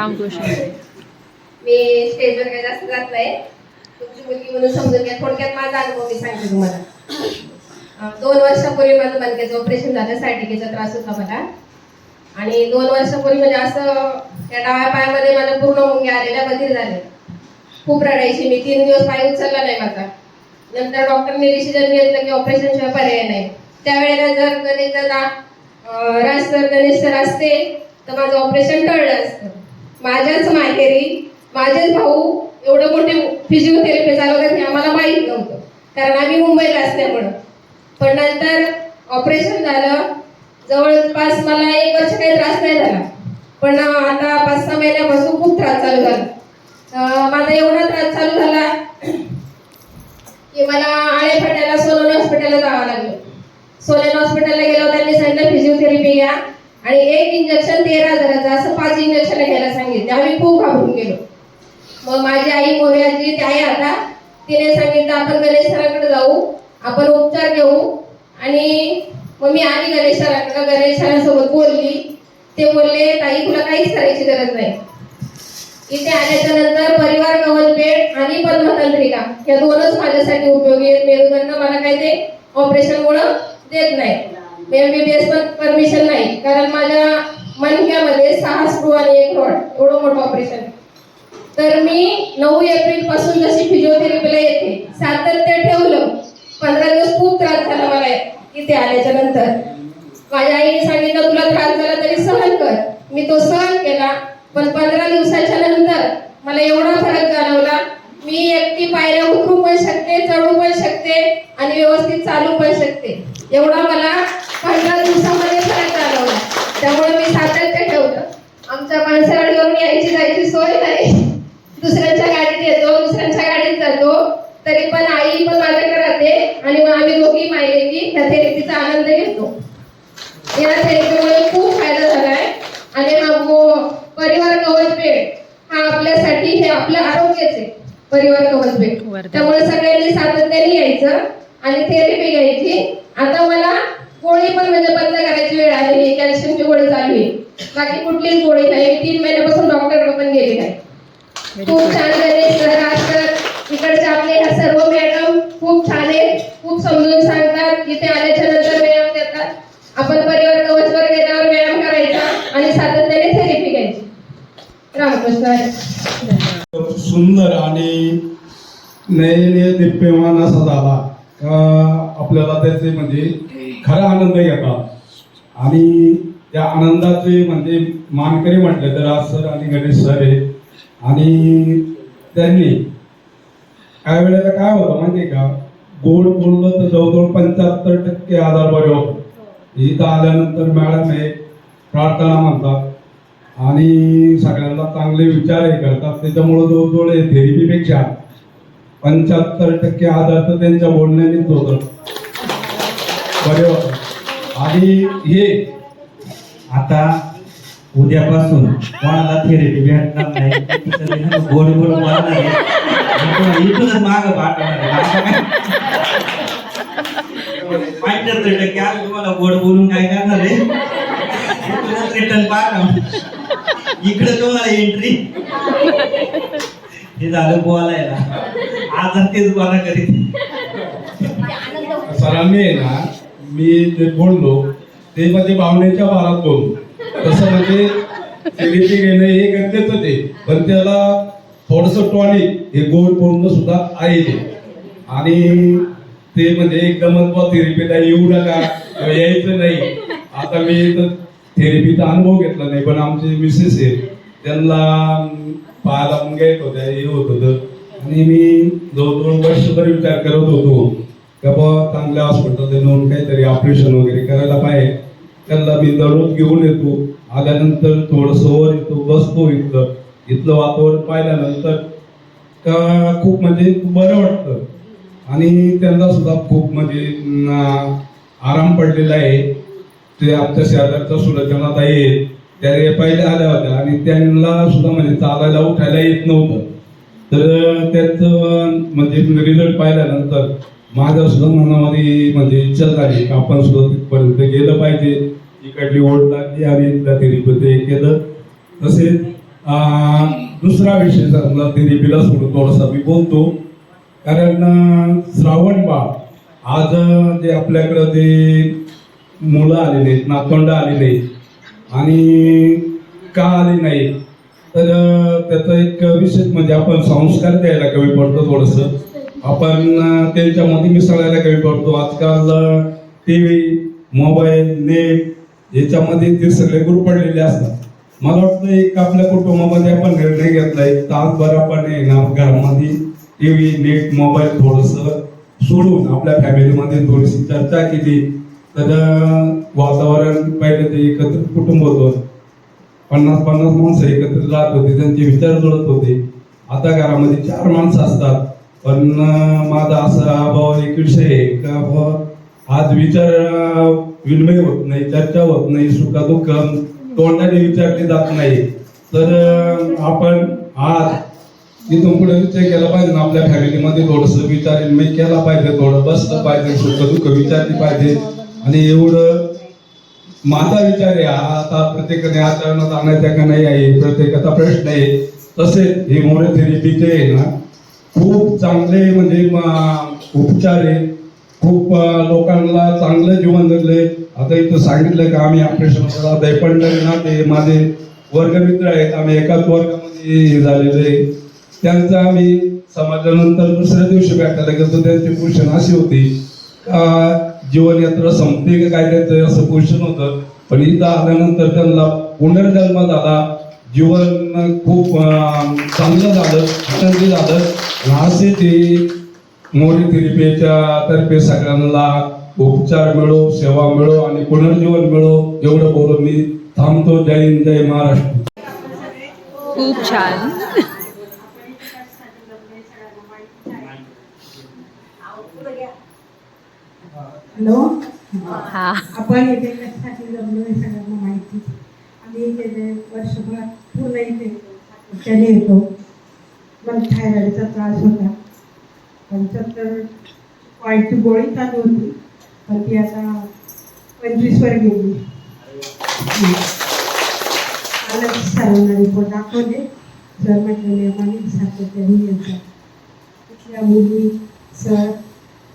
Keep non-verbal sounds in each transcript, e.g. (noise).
रामकृष्ण मी स्टेजवर काही जास्त जात नाही. तुमची मुलगी म्हणून समजून घ्या. थोडक्यात माझा अनुभव मी सांगते तुम्हाला. दोन वर्षापूर्वी माझं मणक्याचं ऑपरेशन झालं. सायटिकेचा त्रास होता मला. आणि दोन वर्षापूर्वी म्हणजे असं या डाव्या पायामध्ये माझ्या पूर्ण मुंग्या आलेल्या बधीर झाले. खूप रडायची मी. तीन दिवस पाय उचलला नाही माझा. नंतर डॉक्टरने डिसिजन घेतलं की ऑपरेशन शिवाय पर्याय नाही. त्यावेळेला जर गणेश दादा राज सर गणेश सर असते तर माझं ऑपरेशन टळलं असतं. माझ्याच माहेरी माझेच भाऊ एवढं मोठे फिजिओथेरपी चालवतात हे आम्हाला माहीत नव्हतं. कारण आम्ही मुंबईला असल्यामुळं. पण नंतर ऑपरेशन झालं. जवळपास मला एक वर्ष काही त्रास नाही झाला. पण आता पाच सहा महिन्यापासून खूप त्रास चालू झाला. माझा एवढा त्रास चालू झाला (clears throat) की मला आळे फाट्याला सोलन हॉस्पिटलला जावं लागलं. सोलन हॉस्पिटलला गेलो त्यांनी सांगितलं फिजिओथेरपी घ्या. आणि एक इंजेक्शन तेरा हजाराचं असं पाच इंजेक्शन घ्यायला सांगितले. आम्ही खूप घाबरून गेलो. मग माझी आई मोर्याची ती आहे आता तिने सांगितलं आपण गणेश सरांकडे जाऊ. आपण उपचार घेऊ. आणि मग मी आली गणेश सरांकडे. गणेश सरांसोबत बोलली. ते बोलले ताई तुला काहीच करायची गरज नाही. इथे आल्याच्यानंतर परिवार कवच बेड आणि पद्मतंत्रिका या दोनच माझ्यासाठी उपयोगी आहेत. मेरुदंड मला काही ते ऑपरेशन मुळे देत नाही एमबीबीएस पण परमिशन नाही. कारण माझ्या मनक्यामध्ये सहा स्क्रू आणि एक रॉड एवढं मोठं ऑपरेशन तर मी नऊ एप्रिलपासून जशी फिजिओथेरपीला येते सातत्य ठेवलं. पंधरा दिवस खूप त्रास झाला मला इथे आल्याच्यानंतर. माझ्या आईने सांगितलं तुला त्रास झाला तरी सहन कर. मी तो सहन केला पण पंधरा दिवसाच्या नंतर मला एवढा फरक जाणवला. मी एकटी पायऱ्या उतरू पण शकते चढू पण शकते आणि व्यवस्थित चालू पण शकते. एवढा मला पंधरा दिवसामध्ये फरक जाणवला त्यामुळे मी सातत्य ठेवलं. आमच्या माणसागाडीवरून यायची जायची सोय नाही. दुसऱ्यांच्या गाडीत येतो दुसऱ्यांच्या गाडीत जातो. तरी पण आई पण माझ्याकडे राहते आणि मग आम्ही दोघी मायले की ह्या थेरपीचा आनंद घेतो. या थेरपीमुळे खूप फायदा झालाय. आणि हा गो- परिवार कवच बेड हा आपल्यासाठी हे आपलं आरोग्यच आहे परिवार कवच वरदान. त्यामुळे सगळ्यांनी सातत्याने यायचं आणि थेरपी घ्यायची आता मला गोळी पण म्हणजे बंद करायची वेळ आलेली आहे कॅल्शियमची गोळी चालू आहे बाकी कुठलीच गोळी नाही मी तीन महिन्यापासून डॉक्टरकडे पण गेली नाही Very खूप छान गणेश सर इकडचे आपले ह्या सर्व मॅडम खूप छान आहेत. खूप समजून सांगतात. इथे आल्याच्यानंतर व्यायाम देतात आपण परिवार कवचवर गेल्यावर व्यायाम करायचा आणि सातत्याने थेरपी घ्यायची. रामकृष्ण सुंदर आणि नयनीय दिप्यमान असा झाला का आपल्याला त्याचे म्हणजे खरा आनंद घेतात. आणि त्या आनंदाचे म्हणजे मानकरी म्हटले तर आज सर आणि गणेश सर आहे आणि त्यांनी काही वेळेला काय होतं माहिती का? गोड बोललं तर जवळजवळ पंच्याहत्तर टक्के आधार बरे होतो इथं आल्यानंतर मॅडम हे प्रार्थना म्हणतात आणि सगळ्यांना चांगले विचार हे करतात. त्याच्यामुळं जवळजवळ थेरपीपेक्षा पंच्याहत्तर टक्के आधार तर त्यांच्या बोलण्यानेच होतं बरे होतं आणि हे आता उद्यापासून कोणाला थेरपी भेटणार नाही. गोड गोड बोलणार इथूनच माग पाठवणार टक्के. आज तुम्हाला गोड बोलून काय करणार आहे? इथूनच रिटर्न पाठवणार. इकडे तुम्हाला एंट्री हे झालं बोलायला. आज तेच बोला करीत. सरांनी आहे ना मी ते बोललो ते माझ्या भावनेच्या भारात बोललो. तसं म्हणजे थेरपी घेणं हे गरजेचं होते पण त्याला थोडस टॉनिक हे गोड पूर्ण सुद्धा आहे ते. आणि ते म्हणजे एकदमच बा थेरपीला येऊ नका. यायचं नाही. आता मी तर थेरपीचा अनुभव घेतला नाही पण आमचे मिसेस आहेत. त्यांना पाहायला मग येत होत्या हे होत होतं. आणि मी जवळजवळ वर्षभर विचार करत होतो. का बा चांगल्या हॉस्पिटलमध्ये नेऊन काहीतरी ऑपरेशन वगैरे करायला पाहिजे. त्यांना मी दररोज घेऊन येतो. आल्यानंतर थोडंसं वर येतो बसतो इथलं इथलं वातावरण पाहिल्यानंतर का खूप म्हणजे बरं वाटतं. आणि त्यांना सुद्धा खूप म्हणजे आराम पडलेला आहे. ते आमच्या शेजारच्या सुरक्षणात आहेत. त्या पहिले आल्या होत्या आणि त्यांना सुद्धा म्हणजे चालायला उठायला येत नव्हतं. तर त्याचं म्हणजे रिझल्ट पाहिल्यानंतर माझ्या सुद्धा मनामध्ये म्हणजे इच्छा झाली आपण सुद्धा तिथपर्यंत गेलं पाहिजे. इकडली ओढ लागली आणि एकदा तिरुपती केलं. तसेच दुसरा विषय सांगला तिरुपीला सोडून थोडासा मी बोलतो. कारण श्रावण बाळ आज जे आपल्याकडं ते मुलं आलेले आहेत नातवंड आलेले आहेत आणि का आले नाही तर त्याचा एक विशेष म्हणजे आपण संस्कार द्यायला कमी पडतो थोडंसं. आपण त्यांच्यामध्ये मिसळायला कमी पडतो. आजकाल टी व्ही मोबाईल नेट याच्यामध्ये ते सगळे गुरु पडलेले असतात. मला वाटतं एक आपल्या कुटुंबामध्ये आपण निर्णय घेतलाय तासभर आपण आहे ना घरामध्ये टी व्ही नेट मोबाईल थोडस सोडून आपल्या फॅमिलीमध्ये थोडीशी चर्चा केली. तर वातावरण पहिले ते एकत्रित कुटुंब होतं. पन्नास पन्नास माणसं एकत्रित राहत होते त्यांचे विचार जुळत होते. आता घरामध्ये चार माणसं असतात. पण माझा असा भाव एक विषय आहे का आज विचार विनिमय होत नाही चर्चा होत नाही सुखादुःख तोंडाने विचारले जात नाही. तर आपण आज इथून पुढे विचार केला पाहिजे ना आपल्या फॅमिलीमध्ये थोडस विचार विनिमय केला पाहिजे थोडं बसलं पाहिजे सुखदुःख विचारली पाहिजे. आणि एवढं माझा विचार आहे आता प्रत्येकाने आचरणात आणायचा का नाही आहे प्रत्येकाचा प्रश्न आहे. तसेच हे मोरे थेरपीचे आहे ना खूप चांगले म्हणजे उपचार आहे. खूप लोकांना चांगलं जीवन जगले आता इथं सांगितलं का आम्ही ऑपरेशन करा. दैपंडर ना ते माझे वर्गमित्र आहेत. आम्ही एकाच वर्गामध्ये हे झालेले आहे. त्यांचं आम्ही समाजानंतर दुसऱ्या दिवशी भेटायला गेलो. त्यांची पोषण अशी होती का जीवनयात्रा संपते का काय त्यांचं असं क्वेश्चन होतं. पण इथं आल्यानंतर त्यांना पुनर्जन्म झाला. जीवन खूप चांगलं झालं. आनंदी झालं. असे ते मोरी थेरपीच्या तर्फे सगळ्यांना उपचार मिळो सेवा मिळो आणि पुनर्जीवन मिळो एवढं बोलून मी थांबतो. जय हिंद जय महाराष्ट्र. खूप छान. हॅलो? आपण इथे कशासाठी जमलो हे सगळ्यांना माहिती. आम्ही गेले वर्षभर पूर्ण इथे त्याने येतो मला थायरॉईडचा त्रास होता. पंच्याहत्तर पॉईंटची गोळी चालू होती. पण ती आता पंचवीसवर गेली. कालच सरांना रिपोर्ट दाखवले. सर म्हटलं नियमाने सातत्याने यायचा तिथल्या मुली सर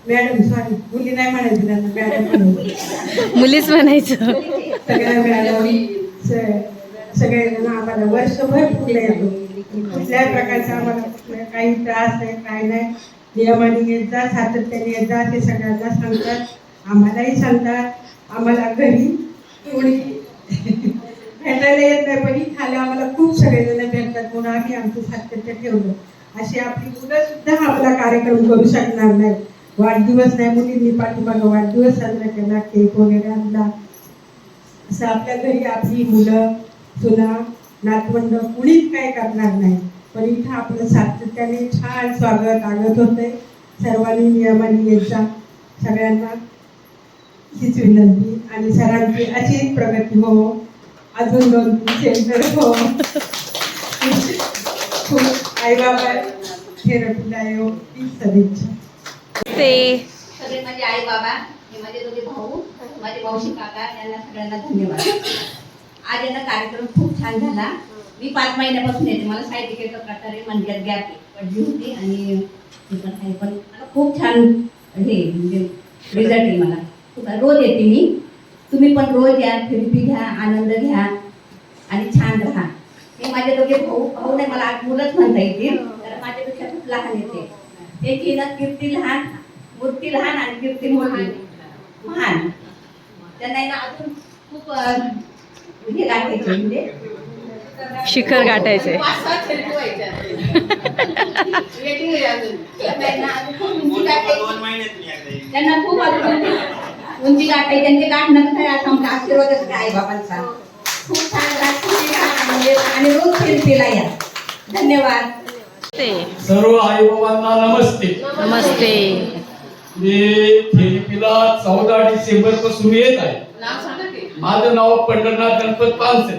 मॅडम सॉरी मुली नाही म्हणायची त्यांना मॅडम मुलीच म्हणायचं. सगळ्या मॅडम स- सगळेजण आम्हाला वर्षभर येतो कुठल्याही प्रकारचा आम्हाला काही त्रास नाही काय नाही. नियमाने येत जा सातत्याने येत जा ते सगळ्यांना सांगतात. आम्हालाही सांगतात. आम्हाला घरी कोणी भेटायला येत नाही पण खाली आम्हाला खूप सगळेजण भेटतात. म्हणून आम्ही आमचं सातत्य ठेवलं. अशी आपली मुलं सुद्धा आपला कार्यक्रम करू शकणार नाही. वाढदिवस नाही मुलींनी पाठीमागं वाढदिवस साजरा केला केक वगैरे आणला. असं आपल्या घरी आपली मुलं सुना नातवंड कुणीच काय करणार नाही. पण इथं आपलं सातत्याने छान स्वागत आगत होतंय. सर्वांनी नियमाने येत जा सगळ्यांना हीच विनंती आणि सरांची अशीच प्रगती हो. अजून दोन तीन सेंटर हो. खूप आईबाबा थेरपीला येऊ हीच सदिच्छा. ते सगळे माझे आई बाबा हे माझे दोघे भाऊ माझे मावशी काका यांना सगळ्यांना धन्यवाद. आज यांना कार्यक्रम खूप छान झाला. मी पाच महिन्यापासून येते. मला साहित्यिकेचा प्रकार मनक्यात गॅप पडली होती आणि हे पण आहे. पण मला खूप छान हे म्हणजे रिझल्ट आहे मला. रोज येते मी. तुम्ही पण रोज या थेरपी घ्या आनंद घ्या आणि छान राहा. हे माझे दोघे भाऊ भाऊ नाही मला मुलंच म्हणता येतील. कारण माझ्यापेक्षा खूप लहान येते त्याची ना कीर्ती लहान मूर्ती लहान आणि कीर्ती मोठी. महान. त्यांना अजून खूप हे गाठायचे म्हणजे शिखर गाठायचे. पाच सहा therapy व्हायच्या. Waiting आहे अजून. त्यांना आहे ना अजून खूप उंची गाठायची. त्यांना खूप अजून उंची- उंची गाठायची त्यांचे गाठणं आमचा आशीर्वादच बाबांचा खूप छान म्हणजे आणि रोज या धन्यवाद सर्व आई बाबांना नमस्ते नमस्ते मी थेरपीला चौदा डिसेंबरपासून येत आहे माझं नाव पंढरनाथ गणपत पानसरे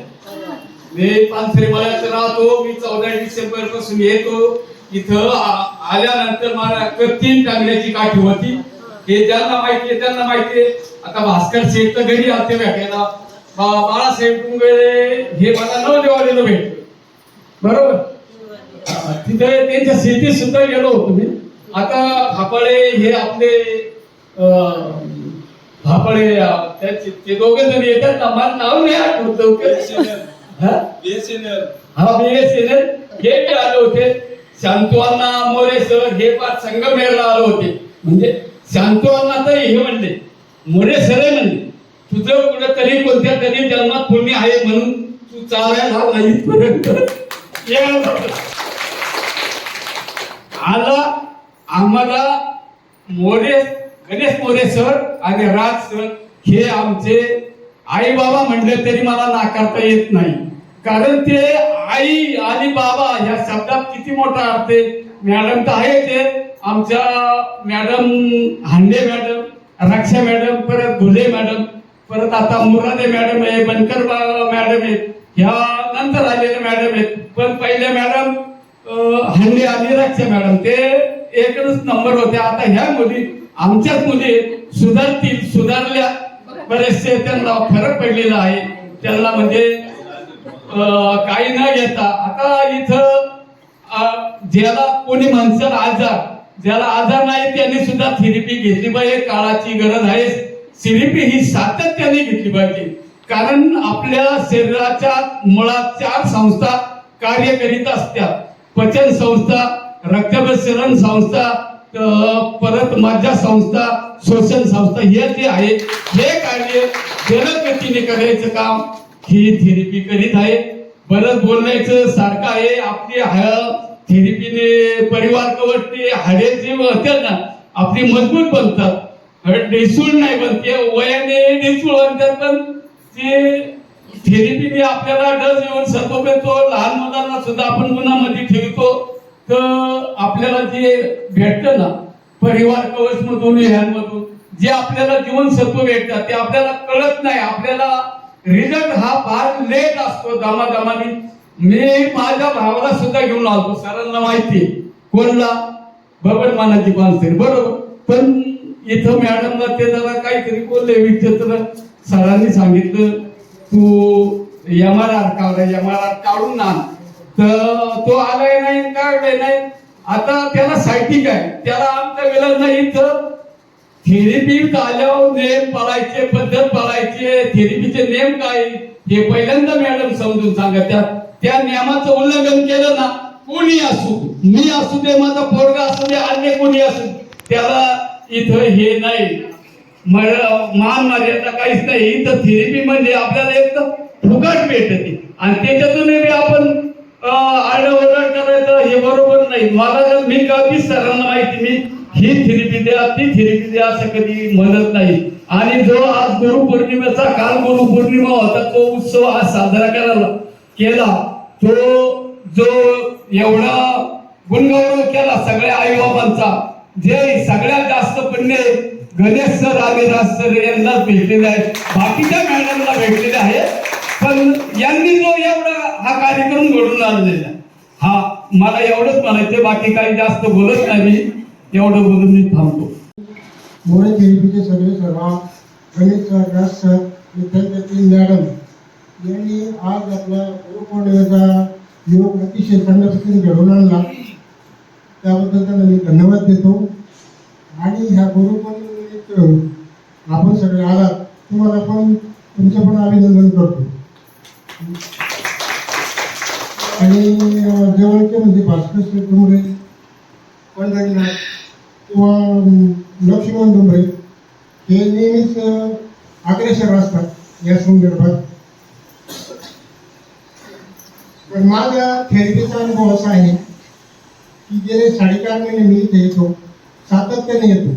मी पानसरे मळ्यात राहतो. मी चौदा डिसेंबरपासून येतो. इथं आल्यानंतर मला तीन टांगण्याची काठी होती. हे ज्यांना माहिती आहे त्यांना माहिती आहे. आता भास्कर शेठ तर घरी आलते भेटायला. बाळासाहेब कुंबळे हे मला नवदेवाडीला भेटले. बरोबर? तिथं तिथे त्यांच्या शेतीत सुद्धा गेलो होतो मी. आता फापळे हे आपले अं, त्याचे ते दोघे जण येतात ना मला नाव नाही आठवत हा? बीएसएनएल. हे बी आले होते. शांतवांना मोरे सर हे पाच संगमेरला आले होते. म्हणजे शांतवांना तर हे म्हणले. मोरे सर म्हणले. तुझं कुठं तरी कोणत्या तरी जन्मात पुण्य आहे म्हणून तू चालायला नाही. आला आम्हाला मोरे गणेश मोरे सर आणि राज सर हे आमचे आई बाबा म्हणले तरी मला नाकारता येत नाही. कारण ते आई आणि बाबा ह्या शब्दात किती मोठा अर्थ आहे. मॅडम तर आहे ते आमच्या madam Hande madam Raksha madam परत घुले मॅडम परत आता मुरादे मॅडम आहे बनकर मॅडम आहेत. ह्या नंतर आलेले मॅडम आहेत. पण पहिले मॅडम अं, आणि रक्षा मॅडम ते एकच नंबर होते. आता ह्या मुली आमच्याच मुली सुधारतील सुधारल्या. बरेचसे त्यांना फरक पडलेला आहे. त्यांना म्हणजे काही न घेता. आता इथं ज्याला कोणी म्हणतात आजार ज्याला आजार नाही त्यांनी सुद्धा थेरपी घेतली पाहिजे. काळाची गरज आहे. थेरपी ही सातत्याने घेतली पाहिजे. कारण आपल्या शरीराच्या मुळात चार संस्था कार्य करीत असतात. पचन संस्था रक्तप्रसरण संस्था परत मज्जा संस्था शोषण संस्था हे जे आहे हे कार्य जलदगतीने करायचं काम ही थेरपी करीत आहे. बरंच बोलायचं सारखं आहे. आपली थेरपीने परिवार कवटते हाडे जे होतात ना. आपली मजबूत बनतात. डेसूळ नाही बनते. वयाने डेसूळ बनतात पण ते थेरपीने आपल्याला डस येऊन सतोपेतो लहान मुलांना सुद्धा आपण गुन्हामध्ये ठेवतो. तर आपल्याला जे भेटतं ना परिवार कवच मधून ह्यांमधून जे आपल्याला जीवनसत्व भेटतात ते आपल्याला कळत नाही. आपल्याला रिझल्ट हा फार लेट असतो दमादमाने. मी माझ्या भावाला सुद्धा घेऊन आलो सरांना माहिती कोणला? बबन मानाची पानसरी बरोबर. पण इथं मॅडमला ते जरा काहीतरी बोलले विचित्र. सरांनी सांगितलं तू एम आर आर काढला एम आर आर काढून ना तर तो आलाय नाही काढलाय नाही. आता त्याला सायटिक आहे. त्याला आमचा वेळ नाही इथं थेरपी आल्यावर नेम पाळायचे पद्धत पाळायचे. थेरपीचे नेम काय? हे पहिल्यांदा मॅडम समजून सांगा त्या त्या नियमाचं उल्लंघन केलं ना कोणी असू मी असू दे माझा पोरगा असू दे अन्य कोणी असू त्याला इथं हे नाही. मान मर्यादा काहीच नाही. इथं थेरपी म्हणजे आपल्याला एक तर फुकट भेटते. आणि त्याच्यातून बी आपण आरडाओरड करायचं हे बरोबर नाही. मला जर मी कधी सरांना माहिती मी ही थेरपी द्या ती थेरपी द्या असं कधी म्हणत नाही. आणि जो आज गुरु पौर्णिमेचा काल गुरु पौर्णिमा होता तो उत्सव आज साजरा करायला केला. तो जो एवढा गुणगौरव केला सगळ्या आई बाबांचा जे सगळ्यात जास्त पुण्य गणेश सर आणि राज सर यांनाच भेटलेले आहेत. बाकीच्या मॅडमला भेटलेले आहेत. पण यांनी जो एवढा हा कार्यक्रम घडून आणलेला हा मला एवढंच म्हणायचं बाकी काही जास्त बोलत नाही मी. एवढं बोलून मी थांबतो. मोरे थेरपीचे सगळे सर्व गणेश सर राज सर विद्यार्थी मॅडम यांनी आज आपला गुरुपौर्णिमेचा योग अतिशय चांगल्या पद्धतीने घडवून आणला. त्याबद्दल त्यांना मी धन्यवाद देतो. आणि ह्या गुरुपौर्णिमेनिमित्त आपण सगळे आलात. तुम्हाला पण तुमचं पण अभिनंदन करतो. आणि जवळचे म्हणजे भास्कर श्री पण पंढरीनाथ किंवा लक्ष्मण डुमरे हे नेहमीच अग्रेसर असतात या संदर्भात. पण माझ्या थेरपीचा अनुभव असा आहे की गेले साडेचार महिने मी इथे येतो सातत्याने येतो.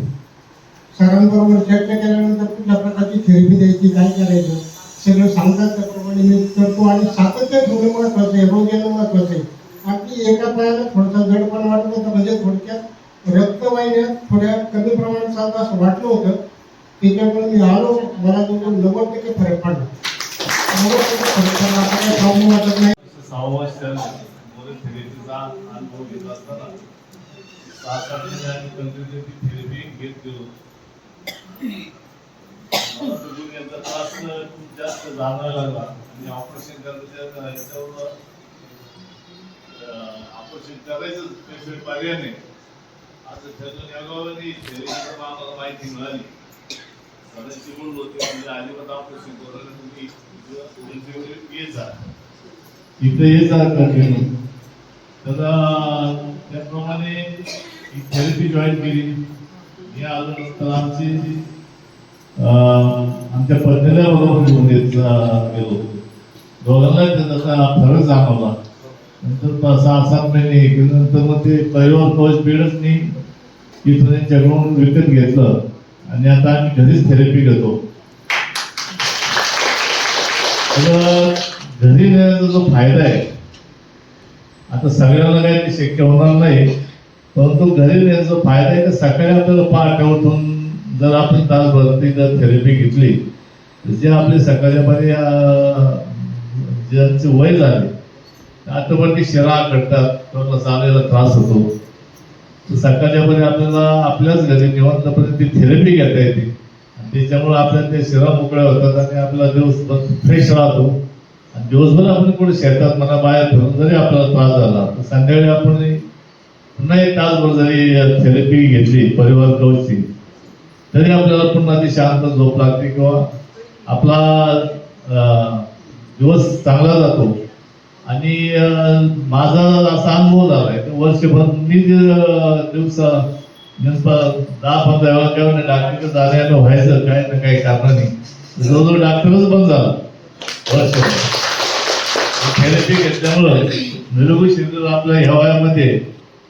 सरांबरोबर चर्चा केल्यानंतर कुठल्या प्रकारची थेरपी द्यायची काय करायचं सगळं सांगतात त्याप्रमाणे मी करतो आणि सातत्य ठेवणं महत्वाचं आहे रोज येणं महत्वाचं आहे. अगदी एका पायाला थोडासा जडपण वाटत होता म्हणजे थोडक्यात रक्तवाहिन्या थोड्या कमी प्रमाणात चालतं असं वाटलं होतं. त्याच्यामुळे मी आलो. मला जवळ नव्वद टक्के फरक पडला. नव्वद टक्के फरक पडला. प्रॉब्लेम वाटत नाही. सहावा वर्ष मोदक थेरपीचा अनुभव घेत असताना. सहा सात महिने कंटिन्यू ती थेरपी घेत गेलो. मला त्रास खूप जास्त जाणवायला लागला. आणि ऑपरेशन करायच्या याच्यावर ऑपरेशन करायचं त्याशिवाय पर्याय नाही. आता त्यातून आम्हाला माहिती मिळाली. सदांशी बोललो होते म्हणजे अजिबात ऑपरेशन करून तुम्ही इथं उंचीवर येत जा. जा कंटिन्यू तर त्याप्रमाणे ही थेरपी जॉईन केली. मी असताना आमची आमच्या पत्नीला बरोबर घेऊन येत गेलो. दोघांना त्याचा फरक जाणवला नंतर पाच सहा सात महिने नंतर मग ते परिवार कवच बेडच नाही. तिथून त्यांच्याकडून विकत घेतलं. आणि आता आम्ही घरीच थेरपी घेतो तर घरी नेण्याचा जो फायदा आहे आता सगळ्यांना काही ते शक्य होणार नाही. परंतु घरी नेण्याचा फायदा आहे की सकाळी आपल्याला पहाटे उठून जर आपण तासभर ती जर थेरपी घेतली जे आपले सकाळच्या पारी ज्यांचे वय झाले ऑटोमॅटिक शिरा कटतात किंवा चालायला त्रास होतो. तर सकाळच्या आपल्याला आपल्याच घरी निवांतपणे ती थेरपी घेता येते. आणि त्याच्यामुळे आपल्या ते शिरा मोकळ्या होतात आणि आपला दिवसभर फ्रेश राहतो. आणि दिवसभर आपण कुठे शेतात म्हणा बाहेर फिरून जरी आपल्याला त्रास झाला तर संध्याकाळी आपण पुन्हा एक तासभर जरी थेरपी घेतली परिवार कवची तरी आपल्याला पुन्हा ती शांत झोप लागते किंवा आपला दिवस चांगला जातो. आणि माझा असा अनुभव झालाय वर्षभर मी दिवसा दिवसा दिवस दहा पंधरा वेळा नाही डॉक्टर जाण्यानं व्हायचं काय ना काही कारणाने. जवळजवळ डॉक्टरच बंद झाला. वर्षभर. थेरपी घेतल्यामुळं निरोगी शरीर आपल्या ह्या वयामध्ये.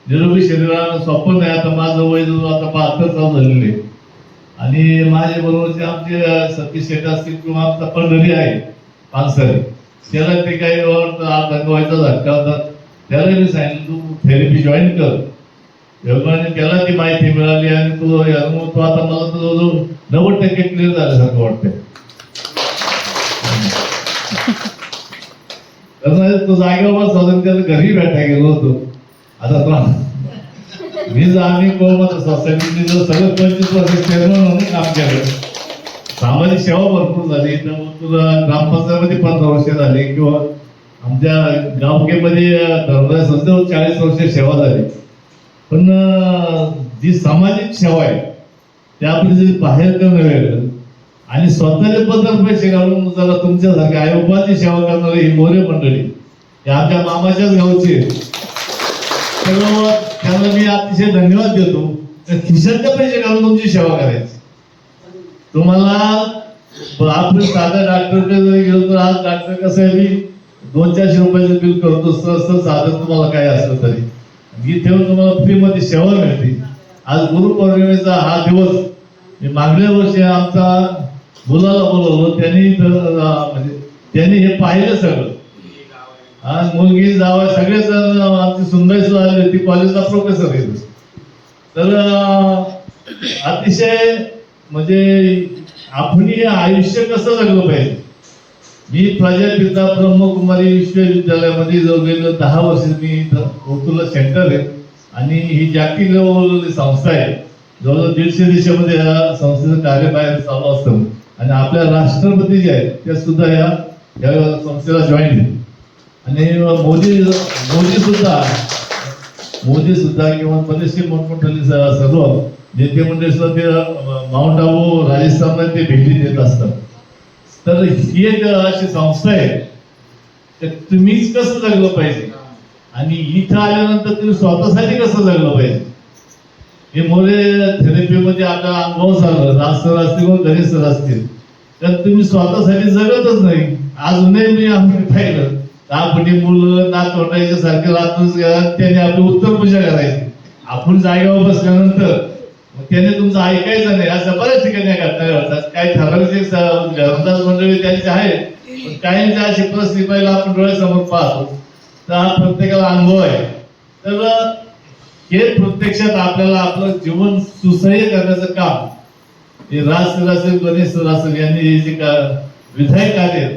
निरोगी शरीराला स्वप्न नाही. आता माझं वय जवळ आता पाहतच चालू झालेलं आहे. आणि माझ्या बरोबरचे आमचे सतीश शेट असतील किंवा आमचा पंढरी आहे पानसरे. त्याला ते काही आज रंगवायचा झटका होता. त्याला मी सांगितलं तू थेरपी जॉईन कर. योगाने त्याला ती माहिती मिळाली आणि तो अनुभव तो आता मला तर जवळजवळ नव्वद टक्के क्लिअर झाल्यासारखं वाटतंय. तो जागेवर साधन त्याला घरी बैठा गेलो होतो. आता तो (laughs) मी जर आम्ही कोमत सोसायटीने जर सगळं पंचवीस वर्ष चेअरमन म्हणून काम केलं. सामाजिक सेवा भरपूर झाली. तर तुला ग्रामपंचायतमध्ये पंधरा वर्ष झाली किंवा आमच्या गावकेमध्ये धर्मदाय संस्थेवर चाळीस वर्ष सेवा झाली. पण जी सामाजिक सेवा आहे त्यापैकी आपली बाहेर करणं वेगळं आणि स्वतःचे पदर पैसे घालून जरा तुमच्यासारखे आयोबाची सेवा करणारी ही मोरे मंडळी हे आमच्या मामाच्याच गावचे आहे. त्यांना मी अतिशय धन्यवाद देतो. तर खिशातले पैसे घालून तुमची सेवा करायची. तुम्हाला आपण साधा डॉक्टरकडे जरी गेलो तर आज डॉक्टर कसं आहे मी? दोन चारशे रुपयाचं बिल करतो सहज साधं तुम्हाला काय असलं तरी. इथे तुम्हाला फ्रीमध्ये सेवा मिळते. आज गुरुपौर्णिमेचा हा दिवस मी मागल्या वर्षी आमचा मुलाला बोलवलं त्यांनी म्हणजे त्यांनी हे पाहिलं सगळं. आज मुलगी जावं सगळेच आमची सुंदर सुद्धा आली होती कॉलेजला प्रोफेसर आहे तर अतिशय म्हणजे आपण हे आयुष्य कसं जगलं पाहिजे? मी प्रजापिता ब्रह्मकुमारी विश्वविद्यालयामध्ये जवळ गेलो दहा वर्ष मी इथं ओतूला सेंटर आहे. आणि ही जागतिक लेवलची संस्था आहे. जवळजवळ दीडशे देशामध्ये या संस्थेचं कार्य बाहेर चालू असतं. आणि आपल्या राष्ट्रपती जे आहेत त्या सुद्धा या या संस्थेला जॉईन आहेत. आणि मोदी मोदी सुद्धा मोदी सुद्धा किंवा बरेचसे मोठमोठाले सर्व नेते मंडळी सुद्धा ते माउंट आबू राजस्थानला ते भेटी देत असतात. तर ही एक अशी संस्था आहे. तर तुम्हीच कसं जगलं पाहिजे? आणि इथं आल्यानंतर तुम्ही स्वतःसाठी कसं जगलं पाहिजे? हे मोरे थेरपीमध्ये आता अनुभव झाला. राज सर असतील किंवा घरी सर असतील. तर तुम्ही स्वतःसाठी जगतच नाही. अजूनही मी आम्ही पाहिलं. दहापटी मुलं नातवंडाच्या सारखं रात्रच त्याने आपली उत्तर पूजा करायची. आपण जागेवर बसल्यानंतर मग त्याने तुमचं ऐकायचं नाही. असं बऱ्याच ठिकाणी घटना घडतात काही ठराविक ते मंडळी त्यांचे आहेत पण काहींच्या अशी परिस्थिती पहिला आपण डोळ्यासमोर पाहतो. तर हा प्रत्येकाला अनुभव आहे. तर हे प्रत्यक्षात आपल्याला आपलं जीवन सुसह्य करण्याचं काम. हे राज सर गणेश सर यांनी हे जे का विधायक कार्य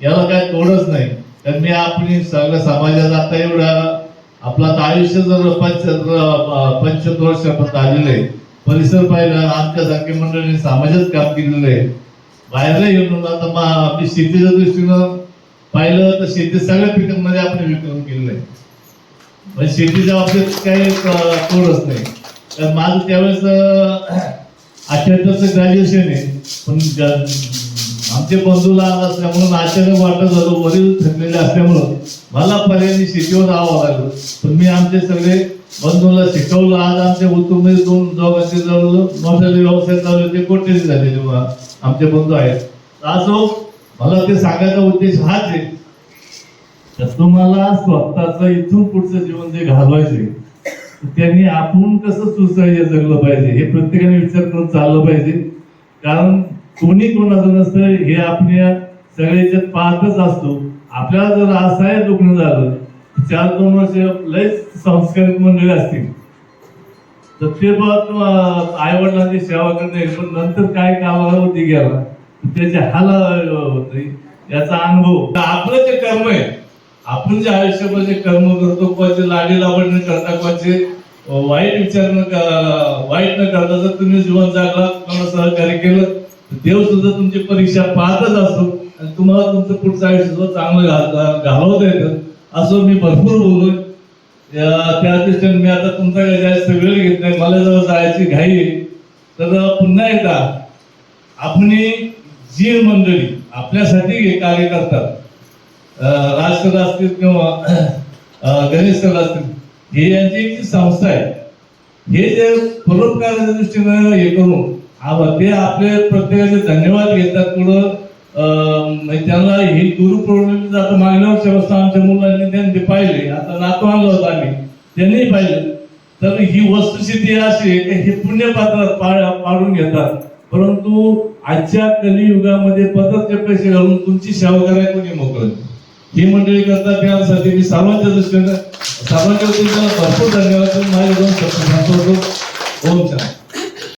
याला काय तोडच नाही. तर मी आपली सगळ्या समाजात आता एवढा आपलं आता आयुष्य जर पंच पंचदोष आपण आलेलं आहे परिसर पाहिला आमच्यासारखे मंडळी समाजात काम केलेलं आहे. बाहेरला येऊन आता आपली शेतीच्या दृष्टीनं पाहिलं तर शेती सगळ्या पिकांमध्ये आपण विक्रम केलेलं आहे. म्हणजे शेतीच्या बाबतीत काही तोडच नाही. तर माझं त्यावेळेस अठ्याहत्तरचं ग्रॅज्युएशन आहे. पण आमचे बंधू लहान असल्यामुळं अचानक वाटत झालं वरील थकलेले असल्यामुळं मला पर्यायी शिकवून राहावं लागलं. पण मी आमचे सगळे बंधूला शिकवलं. आज आमच्या उत्तुमध्ये दोन दोघांचे जवळ मोठे व्यवसाय चालू ते कोणते झालेले आमचे बंधू आहेत. असो मला ते सांगायचा उद्देश हाच आहे. तर तुम्हाला स्वतःचं इथून पुढचं जीवन जे घालवायचे त्यांनी आपण कसं सुसह्य जगलं पाहिजे हे प्रत्येकाने विचार करून चाललं पाहिजे. कारण कोणी कोणाचं नसतं हे आपल्या सगळ्याच्यात पाहतच असतो. आपल्याला जर असाय दुखणं झालं चार दोन वर्ष लयच सांस्कृतिक मंडळी असतील. तर ते बाबत आई वडिलांची सेवा करणे पण नंतर काय कामावरती गेला त्याचे हाल होते. याचा अनुभव. आपलं जे कर्म आहे आपण जे आयुष्यामध्ये कर्म करतो कोणाचे लाडी लावड न करता कोणाचे वाईट विचार न वाईट न करता जर तुम्ही जीवन जागला कोणाला सहकार्य केलं देव सुद्धा तुमची परीक्षा पाहतच असतो आणि तुम्हाला तुमचं पुढचं आयुष्य सुद्धा चांगलं घाल- घालवता येतं. असं मी भरपूर बोललोय त्या त्या दृष्टीने मी आता तुमचा काही जास्त वेळ घेत नाही. मला जर जायची घाई तर पुन्हा एकदा आपण जी मंडळी आपल्यासाठी हे कार्य करतात. अं, राजसर असतील किंवा गणेशकर गणेश असतील हे यांची एक संस्था आहे हे जे परोपकाराच्या दृष्टीनं हे करून ते आपले प्रत्येकाचे धन्यवाद घेतात पुढं. म्हणजे त्यांना ही गुरुपौर्णिमेचं आता मागल्या वर्षापासून आमच्या मुलांनी त्यांनी ते पाहिले. आता नातू आणलं होतं आम्ही. त्यांनी पाहिलं. तर ही वस्तुस्थिती अशी आहे की हे पुण्यपात्रात पा- पाडून घेतात. परंतु आजच्या कलियुगामध्ये पदरचे पैसे घालून तुमची सेवा करायला कोणी मोकळत ही मंडळी करता त्यासाठी मी सर्वांच्या दृष्टीनं सर्वांच्या वतीनं भरपूर धन्यवाद माझ्या दोन शब्द ओम